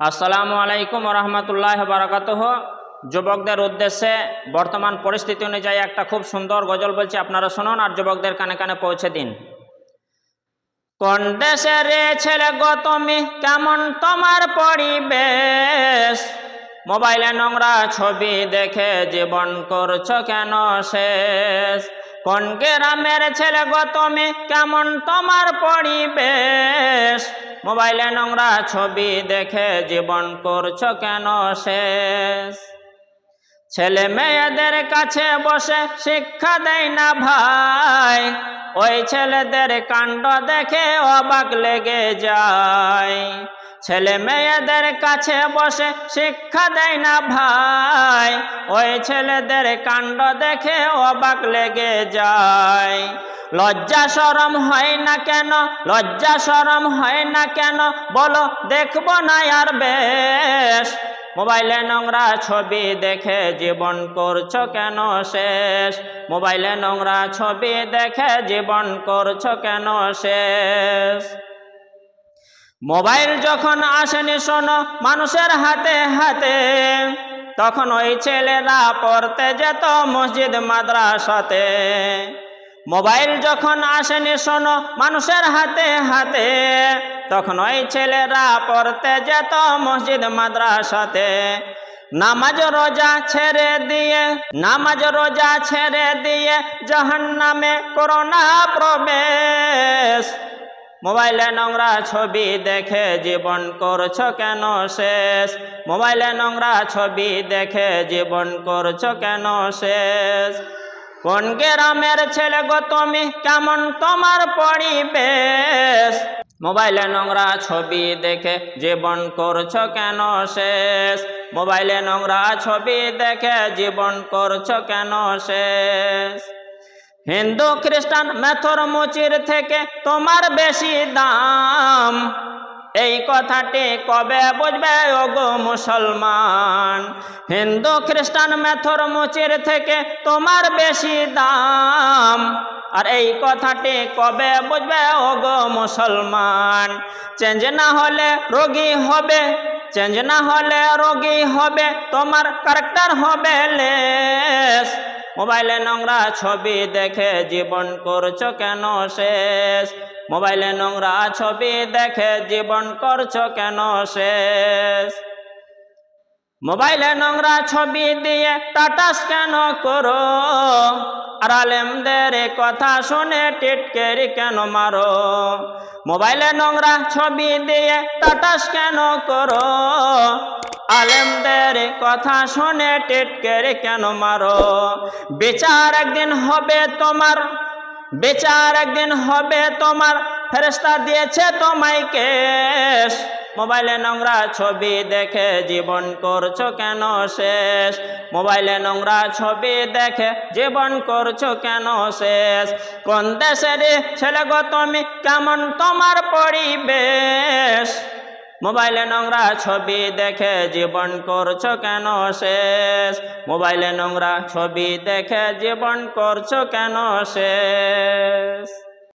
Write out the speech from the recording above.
আসসালামু আলাইকুম রহমতুল্লাহ বারাকাত যুবকদের উদ্দেশ্যে বর্তমান পরিস্থিতি অনুযায়ী একটা খুব সুন্দর গজল বলছি, আপনারা শুনুন আর যুবকদের কানে কানে পৌঁছে দিন। কোন দেশে রে ছেলে গো তুমি? কেমন তোমার পরিবেশ? মোবাইলে নোংরা ছবি দেখে জীবন করছ কেন শেষ? কোন গ্রামের ছেলে গো তুমি? কেমন তোমার পরিবেশ? মোবাইলে নোংরা ছবি দেখে জীবন করছ কেন শেষ? ছেলে মেয়েদের কাছে বসে শিক্ষা দেয় না ভাই, ওই ছেলেদের কাণ্ড দেখে অবাক লেগে যায়। ছেলে মেয়েদের কাছে বসে শিক্ষা দেয় না ভাই। ওই ছেলেদের কাণ্ড দেখে অবাক লেগে যায়। লজ্জা সরম হয় না কেন? লজ্জা সরম হয় না কেন? বলো, দেখব না আর বেশ। মোবাইলে নোংরা ছবি দেখে জীবন করছ কেন শেষ? মোবাইলে নোংরা ছবি দেখে জীবন করছ কেন শেষ? মোবাইল যখন আসেনি শোনো, মানুষের হাতে হাতে। তখন ওই ছেলেরা পড়তে যেত মসজিদ মাদ্রাসাতে। মোবাইল যখন আসেনি শোনো, মানুষের হাতে হাতে। তখন ওই ছেলেরা পড়তে যেত মসজিদ মাদ্রাসাতে। নামাজ রোজা ছেড়ে দিয়ে, নামাজ রোজা ছেড়ে দিয়ে জাহান নামে করোনা প্রবেশ। মোবাইলে নোংরা ছবি দেখে জীবন করছ কেন শেষ? মোবাইলে নোংরা ছবি দেখে জীবন করছ কেন শেষ? কোন গ্রামের ছেলে গো তুমি? কেমন তোমার পরিবেশ? মোবাইলে নোংরা ছবি দেখে জীবন করছ কেন শেষ? মোবাইলে নোংরা ছবি দেখে জীবন করছ কেন শেষ? হিন্দু খ্রিস্টান মেথর মুচির থেকে তোমার বেশি দাম। এই কথাটি কবে বুঝবে ওগো মুসলমান? হিন্দু খ্রিস্টান মেথর মুচির থেকে তোমার বেশি দাম। আর এই কথাটি কবে বুঝবে ওগো মুসলমান? চেঞ্জ না হলে রোগী হবে, চেঞ্জ না হলে রোগী হবে, তোমার ক্যারেক্টার হবে লেস। মোবাইলে নোংরা ছবি দেখে জীবন করছ কেন শেষ? মোবাইলে নোংরা ছবি দেখে জীবন করছ কেন শেষ? মোবাইলে নোংরা ছবি দিয়ে টাটাস কেন করো? আর আলেমদের কথা শুনে টিটকেরি কেন মারো? মোবাইলে নোংরা ছবি দিয়ে টাটাস কেন করো? আলেমদের কথা শুনে টিটকেরি কেন মারো? বিচার একদিন হবে তোমার, বিচার একদিন হবে তোমার ফেরেস্তা দিয়েছে তোমায় কেশ মোবাইলে নোংরা ছবি দেখে জীবন করছ কেন শেষ? মোবাইলে নোংরা ছবি দেখে জীবন করছ কেন শেষ? কোন দেশের ছেলে গো তুমি, কেমন তোমার পরিবেশ? মোবাইলে নোংরা ছবি দেখে জীবন করছ কেন শেষ? মোবাইলে নোংরা ছবি দেখে জীবন করছ কেন শেষ?